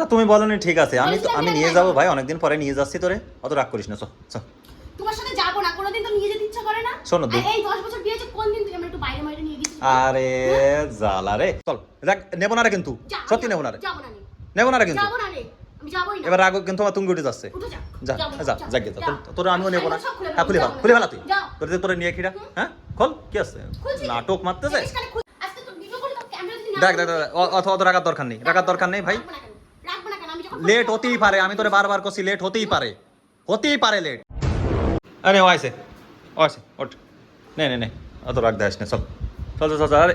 তা তুমি বলনি ঠিক আছে। আমি আমি নিয়ে যাব। ভাই অনেকদিন পরে নিয়ে যাচ্ছি তোরে। অত রাগ করিস না চল চল তোমার সাথে যাব না কোনোদিন তো নিয়ে যেতে ইচ্ছা করে না। শোনো, এই দশ বছর বিয়ে হয়েছে কোন দিন তুই আমরা একটু বাইরে বাইরে নিয়ে গেছিস আরে জালা রে। চল দেখ নেব না রে কিন্তু। সত্যি নেব না রে। যাব না নেব না রে কিন্তু। যাব না রে আমি যাবোই না। এবার রাগ কিন্তু আমার তুঙ্গি উঠে যাচ্ছে। উঠে যা। যা যা গিয়ে যা। তোর- তোর আমিও নেব না। হ্যাঁ খুলে ফেলা খুলে ফেলা তুই। যাও। তোর নিয়ে খিরা হ্যাঁ খোল কি আছে? নাটক মারতেছে? তোর তোর না দেখ দেখ দেখ, অত অত রাখার দরকার নেই। রাখার দরকার নেই ভাই। লেট হতেই পারে। আমি তোরে বারবার করছি লেট হতেই পারে। হতেই পারে লেট আরে ও আইছে। ও আইছে ওঠ। নে নে নে। অত রাগ দেয় না চল। চল চল চল আরে।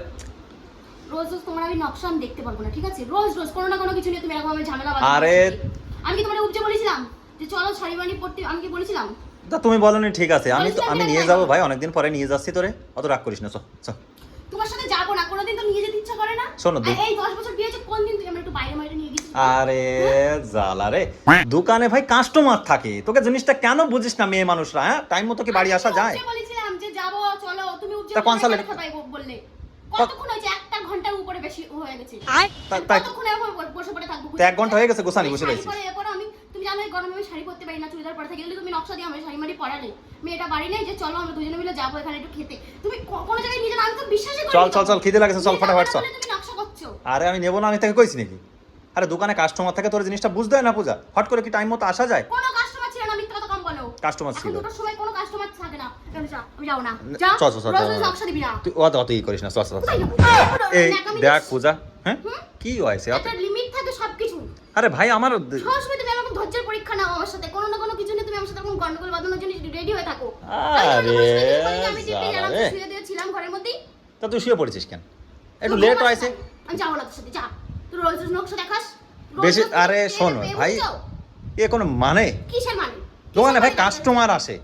রোজ রোজ তোমার আমি নকশা আমি দেখতে পারব না ঠিক আছে? রোজ রোজ কোনো না কোনো কিছু নিয়ে তুমি এরকম আমার ঝামেলা বাঁধাতে আরে- আমি কি তোমার উপজে বলেছিলাম? যে চলো শাড়ি বানি পড়তে আমি কি বলেছিলাম? তা তুমি বলনি ঠিক আছে। আমি তো আমি নিয়ে আমি যাব যাব। ভাই অনেকদিন পরে নিয়ে যাচ্ছি তোরে। অত রাগ করিস না চল চল। তোমার সাথে যাব না কোনোদিন তো নিয়ে যেতে ইচ্ছা করে না। শোনো, এই দশ বছর বিয়ে হয়েছে কোন দিন তুই আমরা একটু বাইরে বাইরে নিয়ে গেছিস আরে জালা রে। দোকানে ভাই কাস্টমার থাকে। তোকে জিনিসটা কেন বুঝিস না মেয়ে মানুষরা হ্যাঁ? টাইম মতো কি বাড়ি আসা যায়? বলেছিলাম যে যাব চলো তুমি উপজে তা বললে? কতক্ষণ হয়েছে? একটা ঘণ্টার উপরে বেশি হয়ে গেছে। কতক্ষণ এরকম বসে পড়ে থাকব? তা এক ঘণ্টা হয়ে গেছে গোছানি বসে রয়েছিস। জানো গরমে আমি শাড়ি পরতে পারি না চুড়িদার পরে থাকি তুমি নকশা দিয়ে আমার শাড়ি মাড়ি পরালে মেয়েটা বাড়ি নেই যে চলো আমরা দুজনে মিলে যাব এখানে একটু খেতে। তুমি কোনো জায়গায় নিয়ে আমি তো বিশ্বাসই করি চল, চল, চল, খিদে লাগছে, চল, ফটাফট চল। তুমি নকশা করছ। আরে আমি নেব না আমি তাকে কইছি নাকি? আরে দোকানে কাস্টমার থাকে তোর জিনিসটা বুঝতে হয় না পূজা। হট করে কি টাইম মতো আসা যায়? কোনো কাস্টমার ছিল না মিথ্যা কথা কম বলো। এখন ছিল। দুটোর সময় কোনো কাস্টমার থাকে না। আমি যাব না। যা চল, চল, চল। নকশা দিবি না। তুই অত অত ই করিস না চল চল? এই দেখ পূজা হ্যাঁ? কি হয়েছে? একটা লিমিট থাকে সবকিছু আরে ভাই আমার সবসময় তুমি আমাকে ধৈর্যের পরীক্ষা নাও আমার সাথে কোনো না কোনো কিছু নিয়ে তুমি আমার সাথে এরকম গন্ডগোল বাঁধানোর জন্য রেডি হয়ে থাকো। আরে, আমি দিব্যি জ্বালা শুয়ে দিয়ে ছিলাম ঘরের মধ্যেই। তা তুই শুয়ে পড়েছিস কেন? একটু লেট হয়েছে আমি যাব না তোর সাথে যা। তুই রোজ রোজ নকশা দেখাস। বেশি আরে শোন ভাই এ কোনো মানে? কিসের মানে? দোকানে ভাই মানে? কাস্টমার আসে।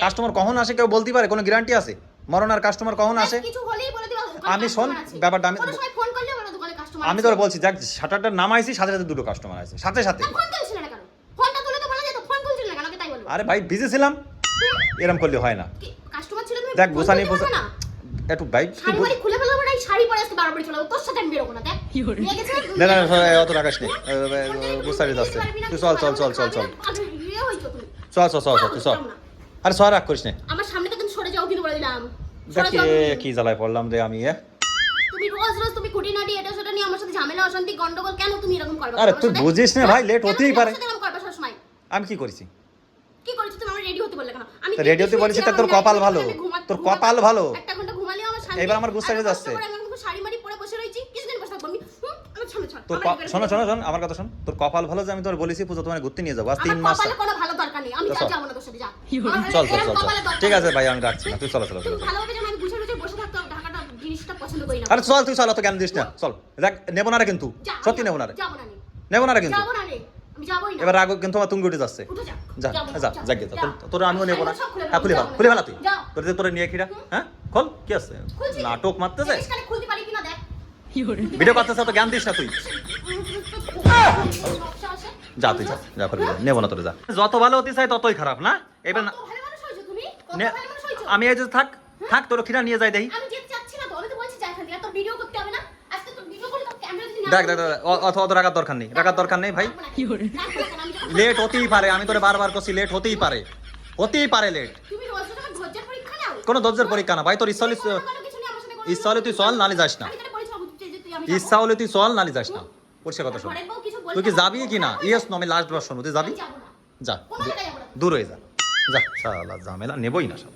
কাস্টমার কখন আসে কেউ বলতে পারে? কোনো গ্যারান্টি আছে? মরণ আর কাস্টমার কখন আসে? কিছু হলেই বলে দিবা আমি শোন, ব্যাপারটা আমি- ফোন করলে বলো দোকানে কাস্টমার আমি তোর বলছি দেখ শাটারটা নামাইছি সাথে সাথে দুটো কাস্টমার আছে। সাথে সাথে ফোন তুলছিল না কেন ফোনটা তুলে তো বলা যেত ফোন তুলছিল না কেন আমাকে তাই বলব আরে ভাই বিজি ছিলাম। এরম করলে হয় না। কাস্টমার ছিল তুমি? দেখ গোসানি না। একটু ভাই শাড়ি খুলে ফেলব না শাড়ি পরে আজকে বারবার চলে তোর সাথে আমি বেরোবো না দেখ। নিয়ে গেছে না না না, অত রাখাস নি। গোসারি যাচ্ছে। তুই চল চল চল চল চল। ইয়ে চল চল চল চল তুই চল। আরে সর রাগ করিস না। আমার সামনে থেকে সরে যাও কিন্তু বলে দিলাম। দেখ। কি জ্বালায় পড়লাম রে আমি এ। তুমি রোজ রোজ তুমি খুঁটিনাটি এটা সেটা নিয়ে আমার সাথে ঝামেলা অশান্তি গন্ডগোল কেন তুমি এরকম করবে? আরে তুই বুঝিস না ভাই, কেন হতেই পারে। আমি কি করেছি কি করেছ তুমি আমার রেডি তা হতে বলেছি, তা তোর কপাল ভালো। তোর কপাল ভালো। একটা ঘণ্টা ঘুমালেও আমার শান্তি এবার আমার আর এসে যাচ্ছে। তোর শোনো শোনো শোনো আমার কথা শোন। তোর কপাল ভালো যে আমি তোর বলেছি পুজো তোমার ঘুরতে নিয়ে যাব। আজ তিন মাস কপালে কোনো ভালো দরকার নেই। আমি তো যা। চল। চল চল ঠিক আছে ভাই আমি রাখছি না। তুই চলো চলো চলো আরে চল তুই চল অত জ্ঞান দিস না। চল দেখ নেব না রে কিন্তু। সত্যি নেব না না রে। নেব না রে কিন্তু। এবার রাগ কিন্তু আমার তুঙ্গি উঠে যাচ্ছে। যা যা না, যা। তোর- আমিও নেব না। হ্যাঁ খুলে ফেলো, ফেলা খুলে ফেলা তুই। তোর তোরে নিয়ে খিরা হ্যাঁ? খোল কি আছে? নাটক মারতেছে? ভিডিও করতেছে তো জ্ঞান দিস না তুই। যা তুই যা যা করবি যা। নেব না তোরে যা। যত ভালো হতে চাই ততই খারাপ না? এবার তুমি? আমি এই যে থাক থাক তোর খিরা নিয়ে যাই দেখি আমি যেতে চাচ্ছি না তো, আমি তো বলছি যা এখান থেকে, আর তোর ভিডিও করতে হবে না? আজকে তোর ভিডিও করে তোর ক্যামেরা যদি না দেখ দেখ অত অত রাখার দরকার নেই রাখার দরকার নেই ভাই। লেট হতেই পারে আমি তোরে বারবার করছি লেট হতেই পারে হতেই পারে লেট কোনো ধৈর্যের পরীক্ষা না ভাই তোর ইচ্ছা হলে ইচ্ছা হলে তুই চল নালে যাস না। ইচ্ছা হলে তুই চল নালে যাস না। পরিষ্কার কথা শোন। তুই কি যাবি কি না? ইয়েস নো আমি লাস্ট বার শুনব। তুই যাবি? যা। দূর হয়ে যা। যা ঝামেলা নেবই না সব